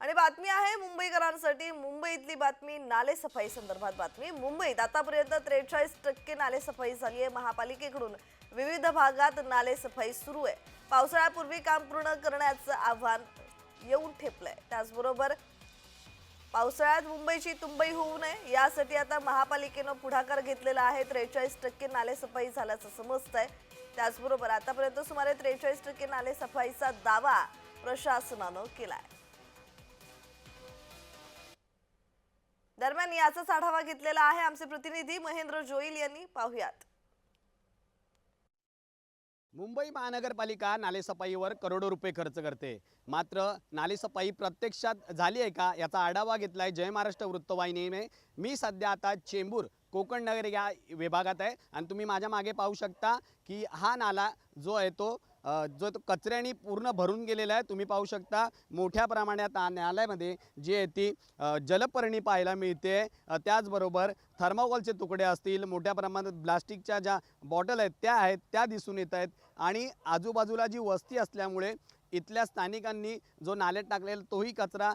आणि बातमी आहे मुंबईकरांसाठी. मुंबईतली बातमी नालेसफाई संदर्भात बातमी. मुंबईत आतापर्यंत त्रेचाळीस टक्के नालेसफाई झाली आहे महापालिकेकडून. विविध भागात नालेसफाई सुरू आहे. पावसाळ्यापूर्वी काम पूर्ण करण्याचं आव्हान येऊन ठेपलंय. त्याचबरोबर पावसाळ्यात मुंबईची तुंबई होऊ नये यासाठी आता महापालिकेनं पुढाकार घेतलेला आहे. त्रेचाळीस टक्के नालेसफाई झाल्याचं समजतंय. त्याचबरोबर आतापर्यंत सुमारे त्रेचाळीस टक्के नालेसफाईचा दावा प्रशासनानं केला आहे दरम्यान याचाच आढावा घेतलेला आहे आमचे प्रतिनिधी महेंद्र जोईल यांनी. पाहुयात. मुंबई महानगरपालिका नालेसफाईवर करोडो रुपये खर्च करते. मात्र नालेसफाई प्रत्यक्षात झाली आहे का याचा आढावा घेतलाय जय महाराष्ट्र वृत्तवाहिनीने मी सध्या आता चेंबूर कोकण नगर या विभागात आहे. आणि तुम्ही माझ्या मागे पाहू शकता की हा नाला जो आहे तो जो तो कचऱ्याने पूर्ण भरून गेलेला आहे तुम्ही पाहू शकता मोठ्या प्रमाणात न्यायालयामध्ये नाल्यामध्ये जी आहे ती जलपर्णी पाहायला मिळते. त्याचबरोबर थर्माकोलचे तुकडे असतील मोठ्या प्रमाणात प्लास्टिकच्या ज्या बॉटल आहेत त्या आहेत त्या दिसून येत आहेत. आणि आजूबाजूला जी वस्ती असल्यामुळे इथल्या स्थानिकांनी जो नाल्यात टाकलेला तोही कचरा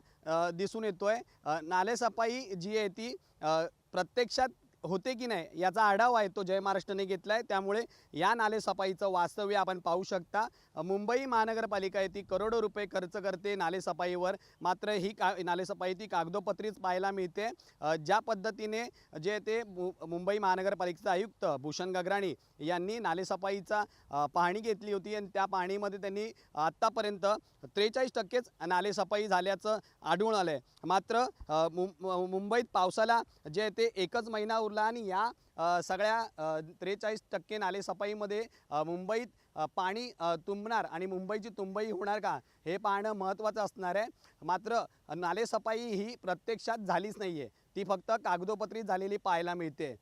दिसून येतो आहे नालेसफाई जी आहे ती प्रत्यक्षात होते की नाही याचा आढावा आहे तो जय महाराष्ट्राने घेतला आहे त्यामुळे या नालेसफाईचं वास्तव्य आपण पाहू शकता. मुंबई महानगरपालिका आहे ती करोडो रुपये खर्च करते नालेसफाईवर. मात्र ही का नालेसफाई ती कागदोपत्रीच पाहायला मिळते. ज्या पद्धतीने जे ते मु मुंबई महानगरपालिकेचे आयुक्त भूषण गगराणी यांनी नालेसफाईचा पाहणी घेतली होती आणि त्या पाहणीमध्ये त्यांनी आत्तापर्यंत त्रेचाळीस टक्केच नालेसफाई झाल्याचं आढळून आलं आहे मात्र मुं- मुंबईत पावसाला जे ते एकच महिना उरला आणि या सगळ्या त्रेचाळीस टक्के नालेसफाईमध्ये मुंबईत पाणी तुंबणार आणि मुंबईची तुंबई होणार का? हे पाहणं महत्त्वाचं असणार आहे. मात्र नालेसफाई ही प्रत्यक्षात झालीच नाही आहे ती फक्त कागदोपत्री झालेली पाहायला मिळते.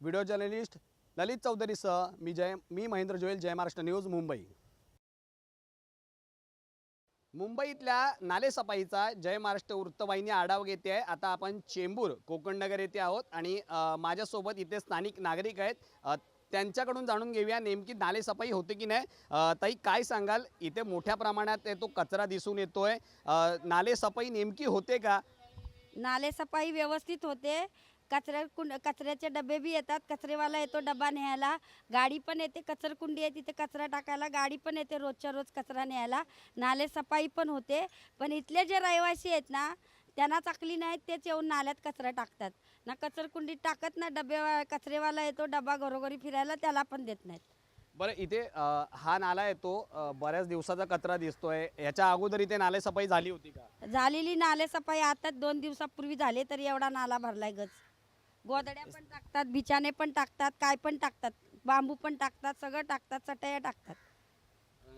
व्हिडिओ जर्नलिस्ट ललित चौधरीसह मी जय मी महेंद्र जोयल जय महाराष्ट्र न्यूज मुंबई. मुंबईतल्या नालेसफाईचा जय महाराष्ट्र वृत्तवाहिनी आढावा घेते आहे. आता आपण चेंबूर कोकण नगर येथे आहोत आणि माझ्यासोबत इथे स्थानिक नागरिक आहेत. त्यांच्याकडून जाणून घेऊया नेमकी नालेसफाई होते की नाही. ताई काय सांगाल? इथे मोठ्या प्रमाणात तो कचरा दिसून येतोय. अ, नालेसफाई नेमकी होते का? नाले सफाई व्यवस्थित होते. कचऱ्या कुंड कचऱ्याचे डबे बी येतात. कचरेवाला येतो डबा न्यायला. गाडी पण येते. कचरकुंडी आहे तिथे कचरा टाकायला. गाडी पण येते रोजच्या रोज कचरा न्यायला. नाले सफाई पण होते. पण इथले जे रहिवासी आहेत ना त्यांना चाकली नाहीत तेच येऊन नाल्यात कचरा टाकतात. ना कचरकुंडीत टाकत ना डबे कचरेवाला येतो डबा घरोघरी फिरायला त्याला पण देत नाहीत. बरं इथे अ, हा नाला आहे तो अ, बऱ्याच दिवसाचा कचरा दिसतोय. याच्या अगोदर इथे नालेसफाई झाली होती का? झालेली नाले सफाई आता दोन दिवसापूर्वी झाले तरी एवढा नाला भरलाय गच गोदड्या पण टाकतात बिचाने पण टाकतात काय पण टाकतात बांबू पण टाकतात सगळं टाकतात चटया टाकतात.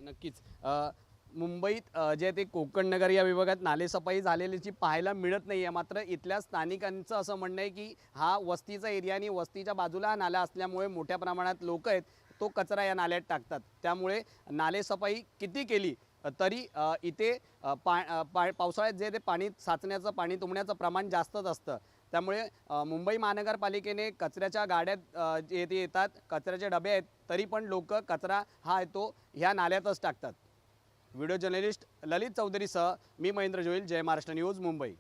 नक्कीच. अ, मुंबईत अ, जे ते कोकण नगर या विभागात नालेसफाई झालेलीची पाहायला मिळत नाही आहे मात्र इथल्या स्थानिकांचं असं म्हणणं आहे की हा वस्तीचा एरिया आणि वस्तीच्या बाजूला हा नाला असल्यामुळे मोठ्या प्रमाणात लोक आहेत तो कचरा या नाल्यात टाकतात. त्यामुळे नालेसफाई किती केली तरी अ, इथे अ, पा अ, पा पावसाळ्यात जे ते पाणी साचण्याचं पाणी तुंबण्याचं प्रमाण जास्तच असतं. त्यामुळे मुंबई महानगरपालिकेने कचऱ्याच्या गाड्यात येते ते येतात कचऱ्याचे डबे आहेत तरी पण लोक कचरा हा आहे तो ह्या नाल्यातच टाकतात. व्हिडिओ जर्नलिस्ट ललित चौधरीसह मी महेंद्र जोईल जय महाराष्ट्र न्यूज मुंबई.